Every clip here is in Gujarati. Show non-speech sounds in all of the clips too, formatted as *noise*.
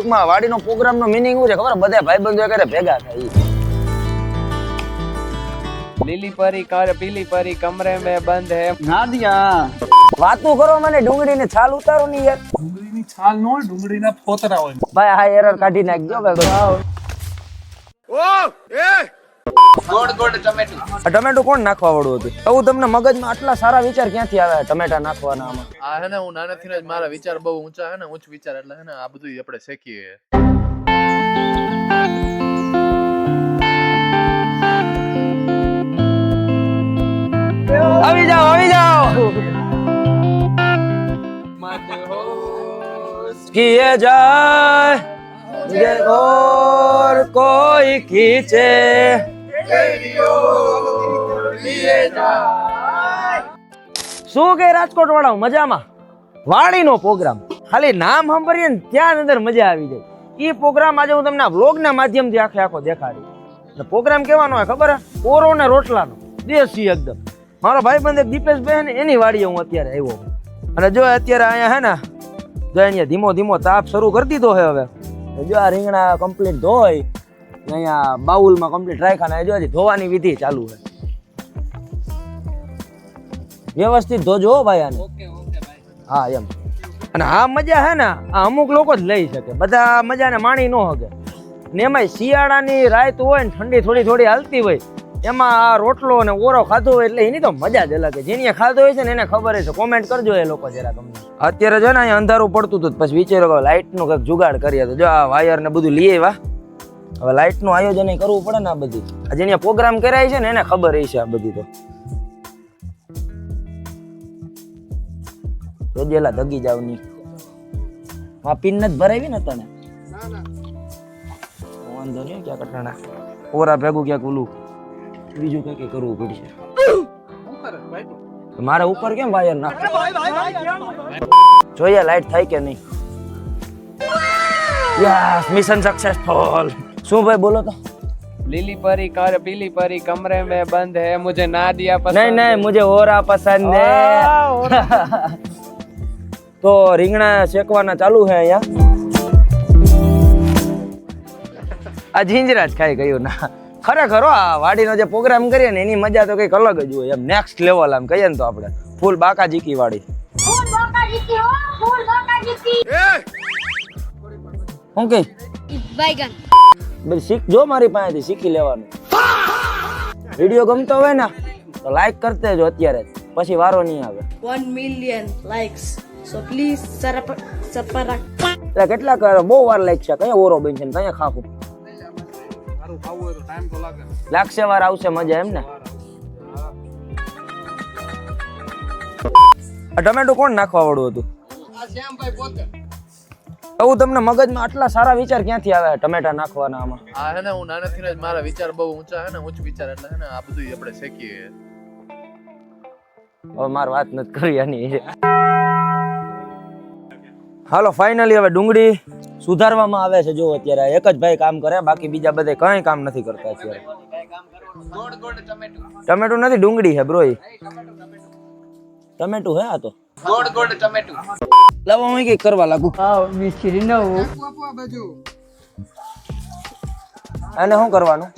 ટૂંકમાં વાડીનો પ્રોગ્રામનો મિનિંગ શું છે? ખબર? બધા ભાઈબંધો કરે ભેગા થાય લીલી પરી કર પીલી પરી કમરે મે બંધ હે. નાદિયા. વાતું કરો મને ડુંગળીને છાલ ઉતારો ની યાર. ડુંગળીની છાલ નો ડુંગળીના ફોતરા હોય. ભાઈ હા એરર કાઢી નાખજો ભાઈ. ટમેટું. કોણ નાખવા વાળું હતું? એવું તમને મગજમાં આટલા સારા વિચાર ક્યાંથી આવ્યા ટમેટા નાખવાના આમાં? આ હે ને હું નાનાથી જ મારા વિચાર બહુ ઊંચા હે ને ઊંચ વિચાર એટલે હે ને આ બધું આપણે શીખીએ. આવી જાઓ આવી જાઓ! કિયે જાય કોર કોઈ ખીચે. શું કે રાજકોટ વાળા મજામાં? વાડીનો પ્રોગ્રામ ખાલી નામ સાંભળીએ ને ત્યાં અંદર મજા આવી જાય. એ પ્રોગ્રામ આજે હું તમને વ્લોગ ના માધ્યમથી આખે આખો દેખાડી. પ્રોગ્રામ કેવાનો હોય ખબર ઓરો ને રોટલાનો. દેશી એકદમ. મારો ભાઈ બંધ એક દીપેશભાઈ ને, એની વાડીએ હું અત્યારે આવ્યો અને જો અત્યારે અહીંયા હે ને, જો અહીંયા ધીમો ધીમો તાપ શરૂ કરી દીધો છે હવે. જો આ રીંગણા કમ્પ્લીટ ને અહીંયા બાઉલમાં કમ્પ્લીટ રાખ્યા ને જો ધોવાની વિધિ ચાલુ છે વ્યવસ્થિત ધોજો હો ભાઈ આને. હા એમ. અને આ મજા હે ને આ અમુક લોકો જ લઈ શકે. બધા મજાને માણી ન શકે ને એમાંય શિયાળાની રાત હોય ને ઠંડી થોડી થોડી હાલતી હોય એમાં આ રોટલો ને ઓરો ખાધો હોય એટલે એની તો મજા જ અલગ છે. જેની ખાધો હોય છે ને એને ખબર છે. કોમેન્ટ કરજો એ લોકો જરા તમને. અત્યારે જો ને અહીંયા અંધારું પડતું હતું પછી વિચારો લાઇટનું કંઈક જુગાડ કરીએ તો જો આ વાયર ને બધું લઈ આવ્યા. હવે લાઇટનું આયોજન કરવું પડે ને આ બધી. આ જેની પ્રોગ્રામ કરાય છે ને એને ખબર છે આ બધી તો. તો દેલા ધગી જાવની. માં પિન નથી ભરાવી ને તને? વાંધો નહીં ક્યાં કટાણા ઓરા ભેગું ક્યાંક ઓલું બીજું કઈ કઈ કરવું પડશે. મારા ઉપર કેમ વાયર ના જોઈએ લાઈટ થાય કે નહીં? યસ મિશન સક્સેસફુલ શું ભાઈ બોલો તો? લીલી પરી કાર પીલી પરી કમરે મે બંધ હે મુજે નાદિયા પસંદ નહીં નહીં મુજે ઓરા પસંદ હે. *laughs* તો રીંગણા શેકવાના ચાલુ છે અહીંયા. આ ઝીંજરા જ ખાઈ ગયું ના. ખરેખર આ વાડીનો જે પ્રોગ્રામ કરીએ ને એની મજા તો કંઈક અલગ જ હોય. એમ નેક્સ્ટ લેવલ આમ કહીએ ને તો આપણે. ફૂલ બાકા જીકી વાડી ઓકે કે? બધી શીખ જો મારી પાસેથી શીખી લેવાનું. વીડિયો ગમતો હોય ને તો લાઈક કરતે જો અત્યારે. પછી વારો નહીં આવે. 1 million likes So please subscribe. subscribe. એટલે કેટલા કર બહુ વાર લાગશે છે કયા ઓરો બનશે ને કયા ખાખું સારું ખાવું હોય તો ટાઈમ તો લાગે લાગશે વાર આવશે મજા એમ ને? ટમેટો કોણ નાખવા વાળું હતું? એવું તમને મગજમાં આટલા સારા વિચાર ક્યાંથી આવે ટમેટા નાખવાના આમાં? આ હે ને હું નાનેથી જ મારા વિચાર બહુ ઊંચા હે ને ઊંચ વિચાર એટલે હે ને આ બધું આપણે શીખીએ. હવે મારે વાત નથી કરી આની. હાલો ફાઇનલી હવે ડુંગળી સુધારવામાં આવે છે. જો અત્યારે એક જ ભાઈ કામ કરે બાકી બીજા બધે કઈ કામ નથી કરતા અત્યારે. ટમેટું નથી ડુંગળી છે બ્રોય ટમેટું હે આ તો. ગોડ ગોડ ટમેટું લાવો હું કઈ કરવા લાગુ અને શું કરવાનું?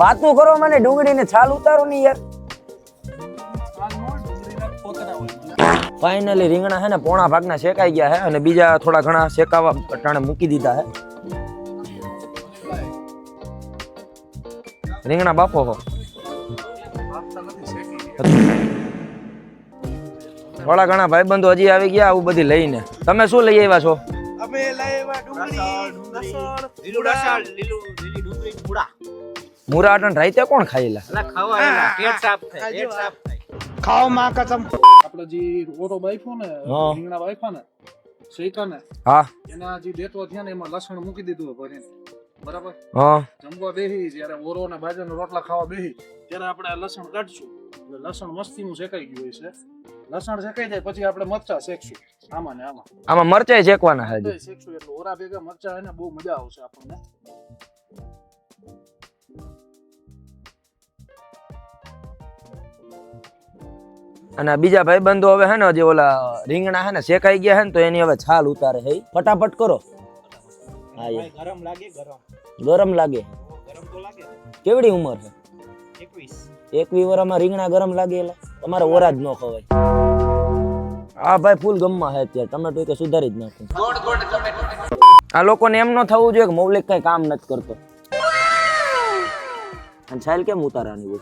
વાતું કરો મને, ડુંગળીને છાલ ઉતારો ની યાર. ફાઇનલી રીંગણા હે ને, પોણા ભાગના શેકાઈ ગયા હે અને બીજા થોડા ઘણા શેકાવા અટાણે મૂકી દીધા હે રીંગણા બાફો હો. થોડા ઘણા ભાઈબંધો હજી આવી ગયા, આવું બધી લઈને. તમે શું લઈ આવ્યા છો? મુરા અટણ રાઈતે કોણ ખાઈલા આપણો જે ઓરો બાઈફો ને હા. રીંગણા બાઈફા ને શેકા ને હા. એના જે દેતો થયા ને એમાં લસણ મૂકી દીધું હોય ભરીને. બરાબર? હા. જમવા બેહી જ્યારે ઓરો ને બાજરાના રોટલા ખાવા બેહી ત્યારે આપણે લસણ કાઢશું. એટલે લસણ મસ્તીનું શેકાઈ ગયું હોય છે. લસણ શેકાઈ જાય પછી આપણે મરચા શેકશું. આમાં ને આમાં. આમાં મરચાઈ શેકવાના હા હજી. શેકશું એટલે ઓરા ભેગા મરચા એને બહુ મજા આવશે આપણને. અને બીજા ભાઈબંધો હવે હે ને જે ઓલા રીંગણા હે ને શેકાઈ ગયા હે ને તો એની હવે છાલ ઉતારે હે. ફટાફટ કરો. હા ગરમ લાગે ગરમ. ગરમ લાગે. ગરમ તો લાગે. કેવડી ઉંમર છે? 21 21 વરામાં રીંગણા ગરમ લાગે એટલે તમારે ઓરા જ ન ખવાય. આ ભાઈ ફૂલ ગમમાં હે અત્યારે. ટમેટો કે સુધારી જ નાખું. આ લોકોને એમ ન થવું જોઈએ કે મૌલિક કઈ કામ નથી કરતો. અને છાલ કેમ ઉતારવાની હોય?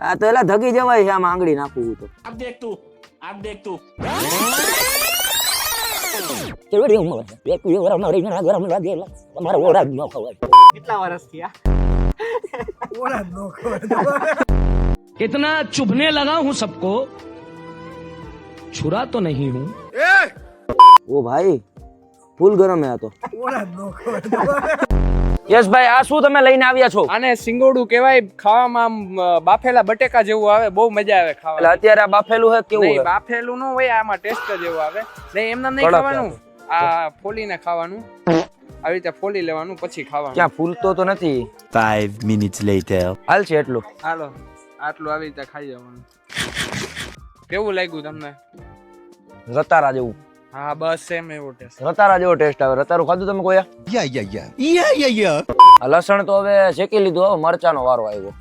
આ તો એલા ધગી જવાય છે આમાં આંગળી નાખવું તો આપ દેખ તું આપ દેખ તું કેવડી ઉંમર છે એકવી વર્ષમાં રીંગણા ગરમ લાગે એટલે તમારે ઓરા જ ન ખવાય કેટલા વર્ષ થયા इतना चुभने लगा हूं सबको छुरा तो नहीं हूं ઓ ભાઈ ફૂલ ગરમ હે આ તો યશભાઈ આ શું તમે લઈને આવ્યા છો? આને સિંગોડું કહેવાય ખાવામાં આમ બાફેલા બટેકા જેવું આવે બહુ મજા આવે એટલે ખાવા અત્યારે આ બાફેલું હે કેવું નહીં બાફેલું ન હોય આમાં ટેસ્ટ જ એવો આવે. નહીં એમને નહીં ખાવાનું. આ ફોલીને ખાવાનું. આવી રીતે ફોલી લેવાનું પછી ખાવાનું. ક્યાં ફૂલતો તો નથી? 5 minutes later. હાલ છે એટલું. હાલો આટલું આવી રીતે ખાઈ જવાનું. કેવું લાગ્યું તમને? રતારા જેવું. હા બસ સેમ એવો ટેસ્ટ રતારા જેવો ટેસ્ટ આવે. રતારું ખાધું તમે કોઈ યા યા યા. યા યા યા. લસણ તો હવે શેકી લીધું હવે મરચાનો વારો આવ્યો.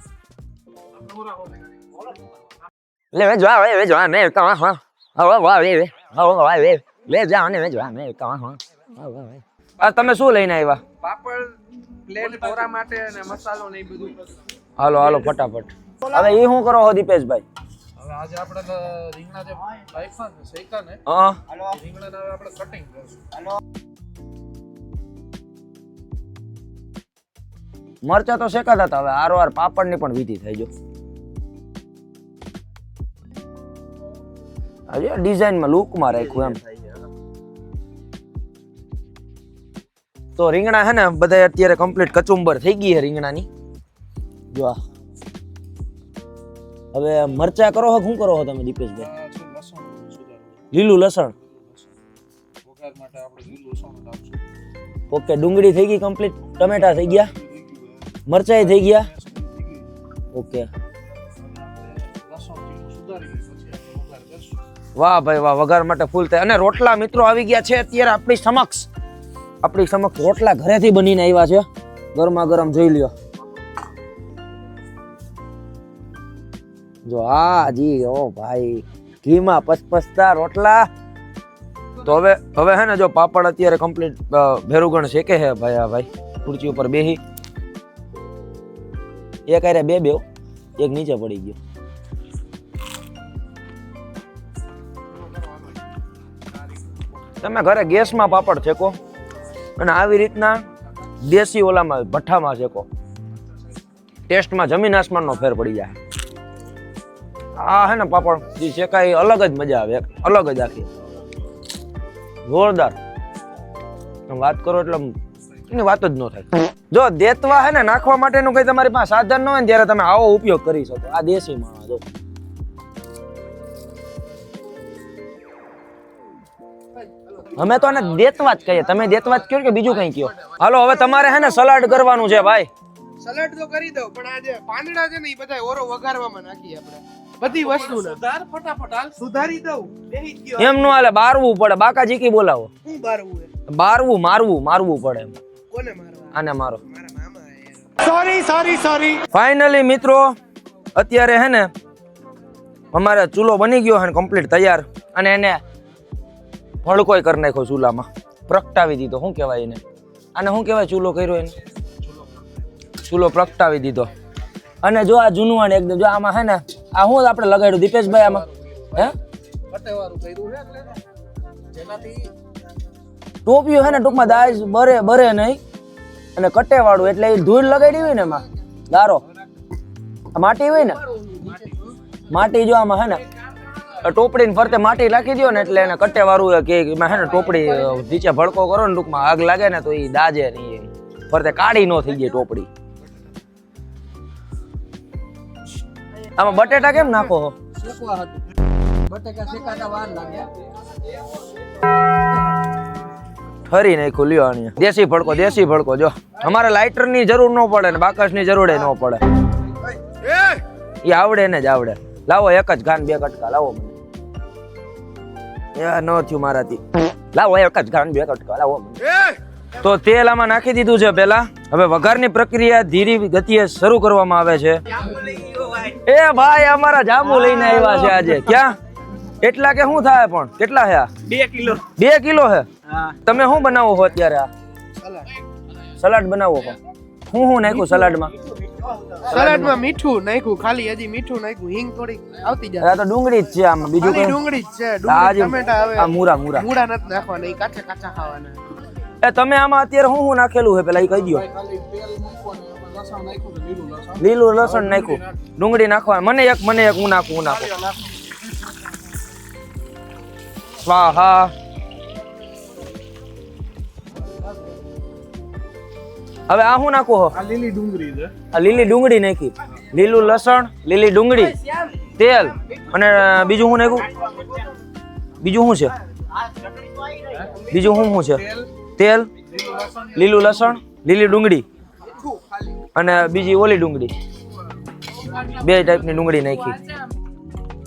લે મે જોવા વે જોવા મે કા હા. હા વા વે વે હા વા વે લે જા ને મે જોવા મે કા હા. આ તમે શું લઈને આવ્યા? પાપડ પ્લેટ પોરા માટે અને મસાલો ને બધું. હાલો હાલો ફટાફટ. હવે એ શું કરો હો દીપેશભાઈ? આજે આપણે રીંગણા જે બાફા ને શેકા ને હા. રીંગણા ના આપણે કટિંગ કરશું. મરચા તો શેકાતા હતા હવે આરો આર પાપડની પણ વિધિ થઈ જો આજે ડિઝાઇનમાં લુકમાં રાખ્યું એમ. તો રીંગણા હે ને બધા અત્યારે કમ્પ્લીટ કચુંબર થઈ ગઈ છે રીંગણાની. જો આ. હવે મરચા કરો હો શું કરો હો તમે દીપેશભાઈ? છે લીલું લસણ? ઓકે ડુંગળી થઈ ગઈ કમ્પ્લીટ? ટમેટા થઈ ગયા? મરચાઈ થઈ ગયા? ઓકે. વાહ ભાઈ વાહ વઘાર માટે ફૂલ થાય. અને રોટલા મિત્રો આવી ગયા છે અત્યારે આપણી સમક્ષ. આપણી સમક્ષ રોટલા ઘરેથી બનીને આવ્યા છે. ગરમા ગરમ જોઈ લ્યો. જો આ જી, ઓ ભાઈ, ઘીમાં પચપચતા રોટલા. તો હવે હવે હે ને જો પાપડ અત્યારે કમ્પ્લીટ ભેરુગણ શેકે હે ભાઈ આ ભાઈ? ખુરચી ઉપર બેહી. એક આરે બે બે એક નીચે પડી ગયો. તમે ઘરે ગેસમાં પાપડ શેકો? અને આવી રીતના દેશી ઓલામાં ભઠ્ઠામાં શેકો? ટેસ્ટમાં જમીન આસમાનનો ફેર પડી જાય. આ હે ને પાપડ જે છે એ અલગ જ મજા આવે અલગ જ આખી. જોરદાર. વાત કરો એટલે એની વાત જ ન થાય. જો દેતવા હે ને નાખવા માટેનું કઈ તમારી પાસે સાધન ન હોય ત્યારે તમે આવો ઉપયોગ કરી શકો. આ દેશી માણસ, જો. અમે તો આને દેતવા જ કહીએ. તમે દેતવા જ કહો કે બીજું કઈ કહો હાલો, હવે તમારે હે ને સલાડ કરવાનું છે, ભાઈ. સલાડ તો કરી દઉં, પણ આ પાંદડા છે ને એ બધા ઓરો વઘારવામાં નાખીએ આપણે. બધી વસ્તુ સુધાર ફટાફટ હાલ. સુધારી દઉં. એમ નો હાલે બારવું પડે. બાકાજી કી બોલાવો. શું બારવું હે બારવું મારવું મારવું પડે એમ. કોને મારવા? આને મારો. સોરી સોરી સોરી ફાઇનલી મિત્રો અત્યારે હે ને અમારે ચૂલો બની ગયો છે કમ્પ્લીટ તૈયાર. અને એને ભડકોય કરી નાખ્યો ચૂલામાં. પ્રગટાવી દીધો. શું કહેવાય એને? આને શું કહેવાય ચૂલો કર્યો એને? ચૂલો પ્રગટાવી દીધો. અને જો આ જૂનું જૂનવાણ એકદમ જો આમાં હે ને આ શું આપણે લગાડ્યું દીપેશભાઈ આમાં. હે? ટોપિયું હે ને ટૂંકમાં દાજ બરે બરે નહીં. અને કટેવાળું એટલે એ ધૂળ લગાડી હોય ને એમાં. ગારો. માટી હોય ને. માટી જો આમાં હે ને. ટોપડીને ફરતે માટી રાખી દો ને એટલે એને કટેવાળું કે એમાં હે ને ટોપડી નીચે ભડકો કરો ને ટૂંકમાં આગ લાગે ને તો એ દાજે નહીં ફરતે કાળી ન થઈ જાય ટોપડી. આમાં બટેટા કેમ નાખો છો? ફરી નાખ્યું ખુલ્યો આની. દેશી ભડકો દેશી ભડકો જો. અમારે લાઇટરની જરૂર ન પડે ને બાકસની જરૂર ન પડે. એ આવડે ને જ આવડે. લાવો એક જ ઘાન બે કટકા લાવો મને. એ ન થયું મારાથી. લાવો એક જ ઘાન બે કટકા લાવો મને. તો તેલ આમાં નાખી દીધું છે પેલા હવે વઘારની પ્રક્રિયા ધીરી ગતિએ શરૂ કરવામાં આવે છે. એ ભાઈ અમારા જાંબુ લઈને આવ્યા છે આજે. ક્યાં? એટલા કે શું થાય પણ? કેટલા હે આ? બે કિલો. બે કિલો છે તમે શું બનાવો છો અત્યારે આ? સલાડ. બનાવો છો હું શું નાખ્યું સલાડમાં? સલાડમાં મીઠું નાખ્યું ખાલી હજી મીઠું નાખ્યું. હિંગ થોડી આવતી જાય. આ તો ડુંગળી જ છે આમ. બીજું કઈ? ડુંગળી જ છે. ડુંગળી ટમેટા આવે. આ મૂરા મૂરા. મૂરા નથી નાખવાના એ કાચા કાચા ખાવાના. એ તમે આમાં અત્યારે શું શું નાખેલું છે પેલા એ કહી દો લીલું લસણ. લીલું લસણ નાખ્યું. ડુંગળી નાખવા. મને એક મને એક હું નાખું હું નાખું. સ્વાહા હવે આ શું નાખું હો? આ લીલી ડુંગળી છે. આ લીલી ડુંગળી નાખી. લીલું લસણ લીલી ડુંગળી તેલ અને બીજું શું નાખ્યું બીજું શું છે? બીજું શું શું છે? તેલ લીલું લસણ લીલી ડુંગળી. અને બીજી ઓલી ડુંગળી. બે ટાઈપની ડુંગળી નાખી.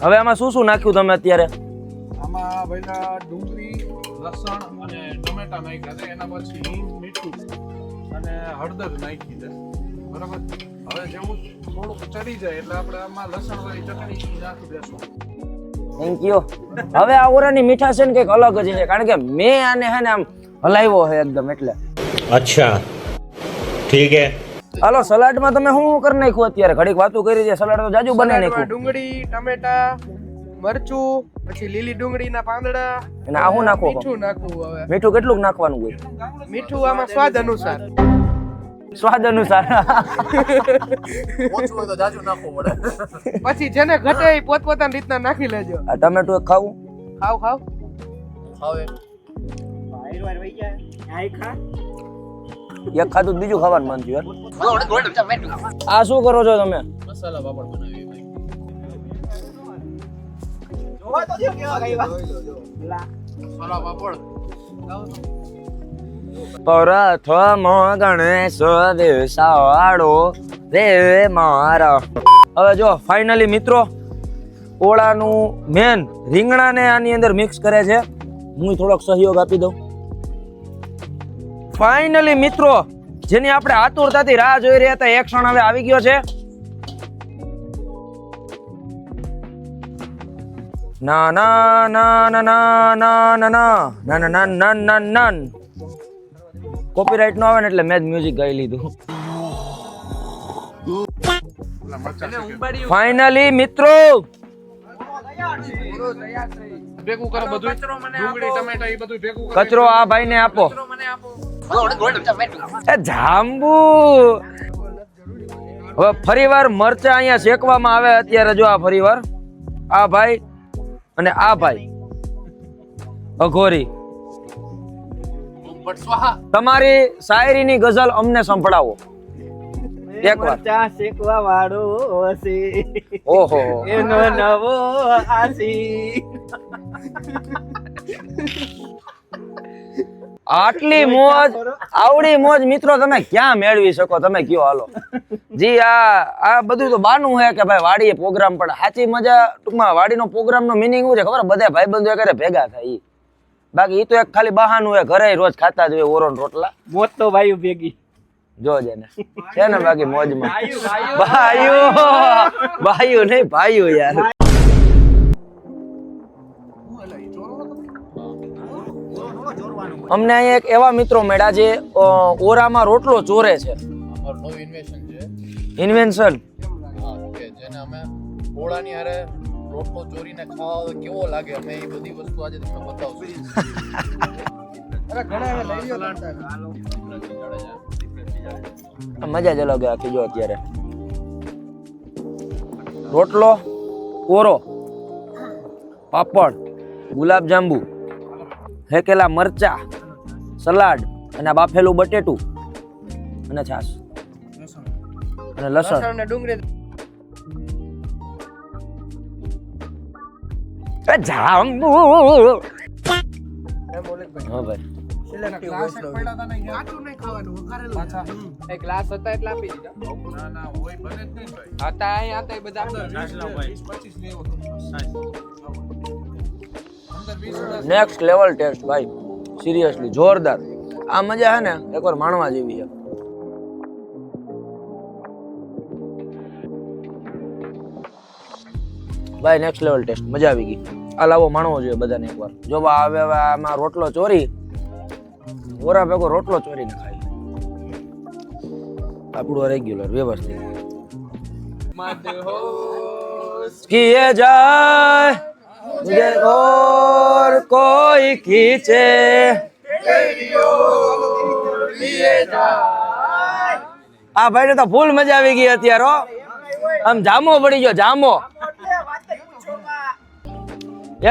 હવે આમાં શું શું નાખ્યું તમે અત્યારે? આમાં પહેલા હવે આ ઓરાની મીઠા છે ને કંઈક અલગ જ છે. કારણ કે મેં આને હે ને આમ હલાવ્યો હે એકદમ એટલે. અચ્છા. ઠીક હે. હાલો સલાડમાં તમે શું શું કરી નાખ્યું અત્યારે? ઘડીક વાતો કરી છે સલાડ તો જાજુ બને સલાડમાં નાખ્યું. ડુંગળી ટમેટા મરચું પછી લીલી ડુંગળીના પાંદડા અને આ શું નાખો મીઠું નાખવું હવે. મીઠું કેટલું નાખવાનું હોય? મીઠું આમાં સ્વાદ અનુસાર. સ્વાદ અનુસાર. ઓછું હોય તો જાજુ નાખવું પડે. પછી જેને ઘટે એ પોતપોતાની રીતના નાખી લેજો. આ ટમેટું એક ખાવું? ખાવ ખાવ. હવે ભાઈ વાયર વઈ જાય આય ખા. એક ખાધું બીજું ખાવાનું મન થયું આ શું કરો છો તમે? મસાલા પાપડ બનાવી ગઈ મસાલા ગણેશ દેસાવાળો રે મારા. હવે જો ફાઇનલી મિત્રો, ઓળાનું મેન રીંગણાને આની અંદર મિક્સ કરે છે. હું થોડોક સહયોગ આપી દઉં. ફાઇનલી મિત્રો જેની આપણે આતુરતાથી રાહ જોઈ રહ્યા હતા એક ક્ષણ હવે આવી ગયો છે ના ના ના ના ના ના ના ના ના ના ના ના ના ના કોપીરાઇટ નો આવે ને એટલે મેં જ મ્યુઝિક ગાઈ લીધું ફાઇનલી મિત્રો કચરો આ ભાઈને આપો એ જાંબુ. હવે ફરીવાર મરચા અહીંયા શેકવામાં આવે અત્યારે જો આ ફરીવાર. આ ભાઈ અને આ ભાઈ. અઘોરી. તમારી શાયરીની ગઝલ અમને સંભળાવો. એકવાર. ચા શેકવા વાળો હશે. ઓહો. એનો નવો આસી આટલી મોજ આવડી મોજ મિત્રો તમે ક્યાં મેળવી શકો? તમે કયો હાલો. *laughs* જી આ આ બધું તો બાનું હે કે ભાઈ વાડીએ પ્રોગ્રામ પણ સાચી મજા ટૂંકમાં વાડીનો પ્રોગ્રામ નો મિનિંગ શું છે ખબર? બધા ભાઈબંધો કરે ભેગા થાય ઈ. બાકી ઈ તો એક ખાલી બહાનું હે ઘરે રોજ ખાતા જ હોય ઓરોન રોટલા. મોત તો ભાઈ ભેગી. જોજે ને છે ને બાકી મોજમાં. ભાઈઓ ભાઈઓ નહીં ભાઈઓ યાર. અમને અહીંયા એક એવા મિત્રો મળ્યા જે ઓરામાં રોટલો ચોરે છે. ઇન્વેન્શન જેને અમે ઓળાની હારે રોટલો ચોરીને ખાવા કેવો લાગે અમે એ બધી વસ્તુ આજે તમને બતાવશું. અરે ઘણા હવે લઈ લ્યો કરતા. મજા જ અલગ આખી જો અત્યારે. રોટલો ઓરો પાપડ ગુલાબ જાંબુ. ફેંકેલા મરચા સલાડ અને બાફેલું બટેટું અને છાશ. અને લસણ. અને ડુંગળી એ જાંબુ. હા ભાઈ. હતા બધા. નેક્સ્ટ લેવલ ટેસ્ટ ભાઈ. સિરિયસલી જોરદાર. આ મજા હે ને એકવાર માણવા જેવી છે. ભાઈ નેક્સ્ટ લેવલ ટેસ્ટ મજા આવી ગઈ. આ લાવો માણવો જોઈએ બધાને એકવાર. જો હવે હવે આમાં રોટલો ચોરી. ઓરા ભેગો રોટલો ચોરીને ખાઈ આપણું રેગ્યુલર વ્યવસ્થિત કિયે જાય. જે ઓર કોઈ ખીચે, આ ભાઈ ને તો ફૂલ મજા આવી ગઈ અત્યારે આમ જામો પડી ગયો, જામો.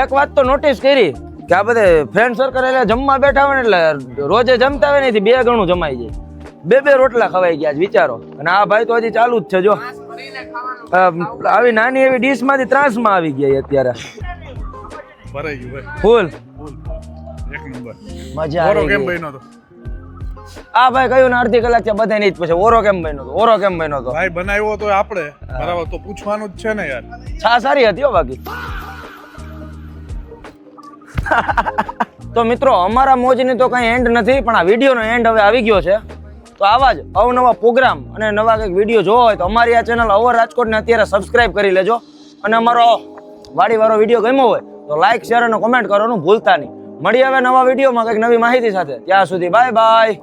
એક વાત તો નોટિસ કરી, કે આ બધે ફ્રેન્ડ સર્કલ એટલે જમવા બેઠા હોય ને એટલે રોજે જમતા હોય ને બે ગણું જમાઈ જાય. બે બે રોટલા ખવાઈ ગયા વિચારો. અને આ ભાઈ તો હજી ચાલુ જ છે, જો. આવી નાની એવી ડીશમાંથી ત્રાસમાં આવી ગયા અત્યારે. ભરાઈ ગયું ભાઈ. ફૂલ? એક નંબર. મજા ઓરો કેમ બન્યો તો? આ ભાઈ કયું ને અડધી કલાક છે બધા જ પછી ઓરો કેમ બન્યો તો? ઓરો કેમ બન્યો તો? ભાઈ બનાવ્યો તો આપણે બરાબર તો પૂછવાનું જ છે ને યાર. છા સારી હતી હો બાકી. *laughs* તો મિત્રો અમારા મોજની તો કઈ એન્ડ નથી પણ આ વિડીયોનો એન્ડ હવે આવી ગયો છે. તો આવા જ અવનવા પ્રોગ્રામ અને નવા કંઈક વીડિયો જોવો હોય તો અમારી આ ચેનલ અવર રાજકોટને અત્યારે સબસ્ક્રાઇબ કરી લેજો. અને અમારો વાડીવાળો વીડિયો ગમ્યો હોય તો લાઈક શેર અને કોમેન્ટ કરવાનું ભૂલતા નહીં. મળી હવે નવા વિડીયોમાં કંઈક નવી માહિતી સાથે. ત્યાં સુધી બાય બાય